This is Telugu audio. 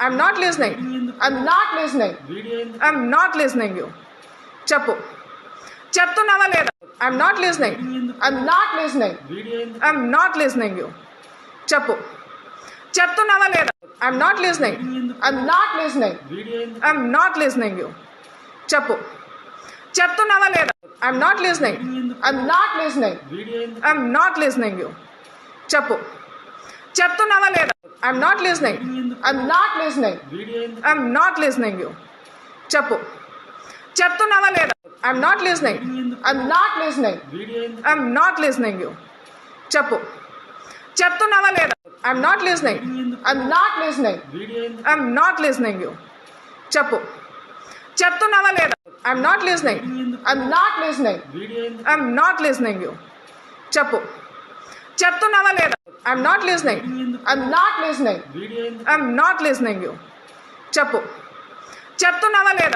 I'm not listening I'm not listening I'm not listening you చెప్పు చెప్తున్నావా లేదా I'm not listening I'm not listening I'm not listening you చెప్పు చెప్తున్నావా లేదా I'm not listening I'm not listening I'm not listening you చెప్పు చెప్తున్నావా లేదా I'm not listening I'm not listening I'm not listening you చెప్పు చెప్తున్నావా లేదా I'm not listening I'm not listening I'm not listening you చెప్పు చెప్తున్నావా లేదా I'm not listening I'm not listening I'm not listening you చెప్పు చెప్తున్నావా లేదా I'm not listening I'm not listening I'm not listening you చెప్పు చెప్తున్నావా లేదా I'm not listening I'm not listening I'm not listening you చెప్పు చెప్తున్నావా లేదా I'm not listening I'm not listening I'm not listening you చెప్పు. చెప్తున్నావా లేదా?